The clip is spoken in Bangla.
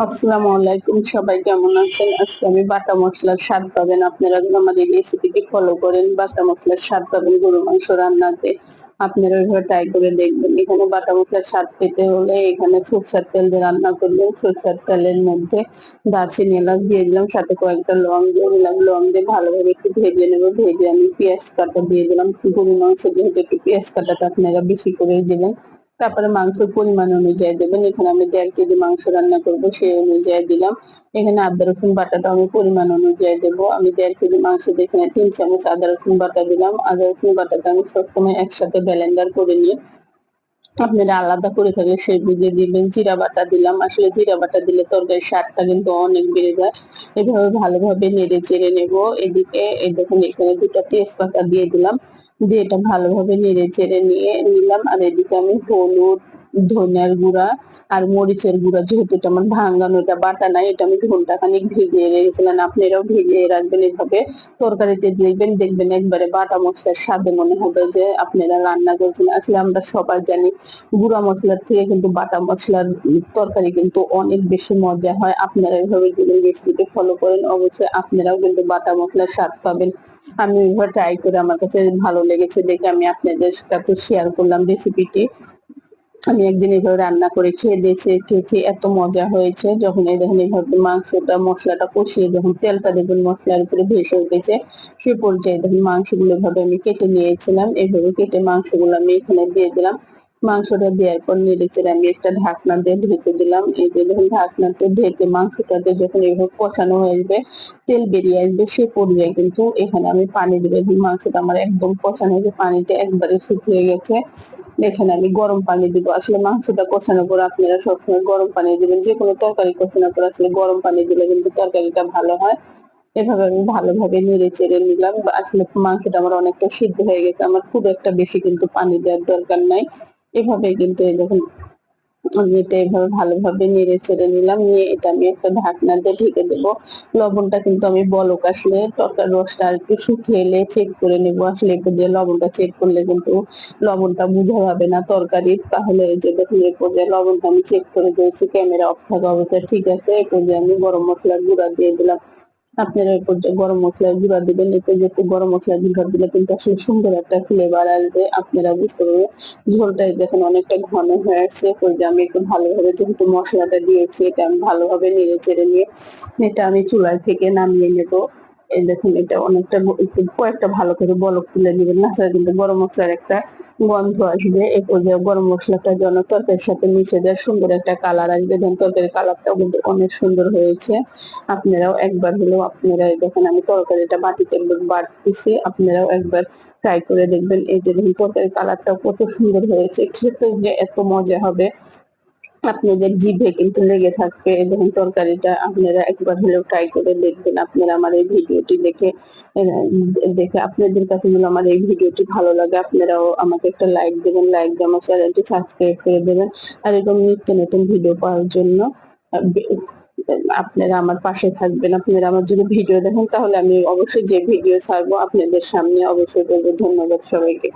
আসসালামু আলাইকুম, সবাই কেমন আছেন? আজকে আমি বাটা মশলার স্বাদ পাবেন। আপনারা আমার এই রেসিপিটি ফলো করেন, বাটা মশলার স্বাদ পাবেন গরু মাংস রান্নাতে। আপনারা ওইভাবে ট্রাই করে দেখবেন। এখানে বাটা মশলার স্বাদ পেতে হলে এখানে সরষের তেল দিয়ে রান্না করবেন। সরষের তেলের মধ্যে দারচিনি, এলাচ দিয়ে দিলাম, সাথে কয়েকটা লং দিয়ে দিলাম। লং দিয়ে ভালোভাবে একটু ভেজে নেব। ভেজে আমি পেঁয়াজ কাটা দিয়ে দিলাম। গরু মাংস যেহেতু একটু পেঁয়াজ কাটাটা আপনারা বেশি করে দিবেন। তারপরে মাংসের পরিমাণ অনুযায়ী দেবেন। এখানে আমি দেড় কেজি মাংস রান্না করব সেই অনুযায়ী দিলাম। এখানে আদা, রসুন বাটাটা আমি পরিমাণ অনুযায়ী দেবো। আমি দেড় কেজি মাংস এখানে তিন চামচ আদা, রসুন বাটা দিলাম। আদা, রসুন বাটাটা আমি সবসময় একসাথে ব্যালেন্ডার করে নিয়ে আপনারা আলাদা করে থাকলে সেই বুঝে দিবেন। জিরা বাটা দিলাম। আসলে জিরা বাটা দিলে তরকারির স্বাদটা কিন্তু অনেক বেড়ে যায়। এভাবে ভালোভাবে নেড়ে চেড়ে নেব। এদিকে এই দেখুন, এখানে দুটা তেজপাতা দিয়ে দিলাম। দিয়ে এটা ভালোভাবে নেড়ে চেড়ে নিয়ে নিলাম। আর এদিকে আমি হলুদ, ধনিয়ার গুঁড়া আর মরিচের গুঁড়া, যেহেতু এটা আমার ভাঙ্গানো এটা বাটা নাই, এটা আমি ঘণ্টা খানিক ভিজিয়ে রেখেছিলাম। আপনারাও ভিজিয়ে রাখবেন এভাবে। তরকারিতে দেখবেন দেখবেন একবারে বাটা মশলার স্বাদে মনে হবে যে আপনারা রান্না করছেন। আসলে আমরা সবাই জানি, গুঁড়া মশলার থেকে কিন্তু বাটা মশলার তরকারি কিন্তু অনেক বেশি মজা হয়। আপনারা এভাবে যদি রেসিপিটি ফলো করেন, অবশ্যই আপনারাও কিন্তু বাটা মশলার স্বাদ পাবেন। আমি ওইভাবে ট্রাই করে আমার কাছে ভালো লেগেছে দেখে আমি আপনাদের কাছে শেয়ার করলাম রেসিপিটি আমি একদিন এভাবে রান্না করে খেয়ে দিয়েছি খেয়েছি, এত মজা হয়েছে। যখন এই দেখেন এইভাবে মাংসটা, মশলাটা কষিয়ে যখন তেলটা দেখবেন মশলার উপরে ভেসে উঠেছে, সে পর্যায়ে দেখুন মাংসগুলো এভাবে আমি কেটে নিয়েছিলাম। এইভাবে কেটে মাংসগুলো আমি এখানে দিয়ে দিলাম। মাংসটা দেওয়ার পর নেড়ে চেড়ে আমি একটা ঢাকনা দিয়ে ঢেকে দিলাম। এই যে যখন ঢাকনাতে ঢেকে মাংসটাতে যখন এইভাবে কষানো হয়ে আসবে, তেল বেরিয়ে আসবে সে পর্যায়ে কিন্তু এখানে আমি পানি দেবো। মাংসটা আমার একদম কষানো হয়েছে পানিটা একবারে শুকিয়ে গেছে। এখানে আমি গরম পানি দিব। আসলে মাংসটা কষানোর পর আপনারা সবসময় গরম পানি দিবেন, যে কোনো তরকারি কষানোর পর আসলে গরম পানি দিলে কিন্তু তরকারিটা ভালো হয়। এভাবে আমি ভালোভাবে নেড়ে চেড়ে নিলাম। আসলে মাংসটা আমার অনেকটা সিদ্ধ হয়ে গেছে। আমার খুব একটা বেশি কিন্তু পানি দেওয়ার দরকার নাই। এভাবে কিন্তু দেখুন, আমি এটা এভাবে ভালোভাবে নেড়ে ছেড়ে নিলাম, নিয়ে এটা আমি একটা ঢাকনা দিয়ে ঢেকে দেবো। লবণটা কিন্তু আমি বলক আসলে তরকার রসটা আর একটু শুকিয়ে এলে চেক করে নেব। আসলে একটু দিয়ে লবণটা চেক করলে কিন্তু লবণটা বোঝা যাবে না তরকারি। তাহলে এই যে দেখুন এই পর্যায়ে লবণটা আমি চেক করে দিয়েছি ক্যামেরা অফ থাকা অবস্থায়। ঠিক আছে এই পর্যায়ে আমি গরম মশলার গুঁড়া দিয়ে দিলাম। আপনারা গরম মশলার গুঁড়া দিবেন এই পর্যায়ে একটু গরম মশলার গুঁড়া দিলে কিন্তু আসলে সুন্দর একটা ফ্লেভার আসবে। আপনারা বুঝতে পারবেন, ঝোলটা দেখুন অনেকটা ঘন হয়ে আসছে। পর্যায়ে আমি একটু ভালোভাবে যেহেতু মশলাটা দিয়েছি, এটা আমি ভালোভাবে নেড়ে চেড়ে নিয়ে, এটা আমি চুলায় থেকে নামিয়ে নেব। দেখুন এটা অনেকটা একটু কয়েকটা ভালো করে বলক তুলে নেবেন না কিন্তু গরম মশলার একটা গন্ধ আসবে এই গরম মশলাটা যেন তরকারির সাথে মিশে যায়, সুন্দর একটা কালার আসবে। দেন তরকারির কালারটাও কিন্তু অনেক সুন্দর হয়েছে। আপনারাও একবার হলেও আপনারা দেখেন, আমি তরকারিটা বাটিতে বাড়তেছি আপনারাও একবার ট্রাই করে দেখবেন। এই যে দেখুন, তরকারির কালারটাও কত সুন্দর হয়েছে খেতে যে এত মজা হবে। আপনাদের জিভে কিন্তু লেগে থাকবে দেখুন তরকারিটা আপনারা একবার হলেও ট্রাই করে দেখবেন। আপনারা আমার এই ভিডিওটি দেখে দেখে আপনাদের কাছে যদি আমার এই ভিডিওটি ভালো লাগে, আপনারাও আমাকে একটা লাইক দেবেন লাইক দিয়ে আমার চ্যানেলটি সাবস্ক্রাইব করে দেবেন। আর এরকম নিত্য নতুন ভিডিও পাওয়ার জন্য আপনারা আমার পাশে থাকবেন, আপনারা আমার যদি ভিডিও দেখেন তাহলে আমি অবশ্যই যে ভিডিও ছাড়বো আপনাদের সামনে অবশ্যই করব ধন্যবাদ সবাইকে।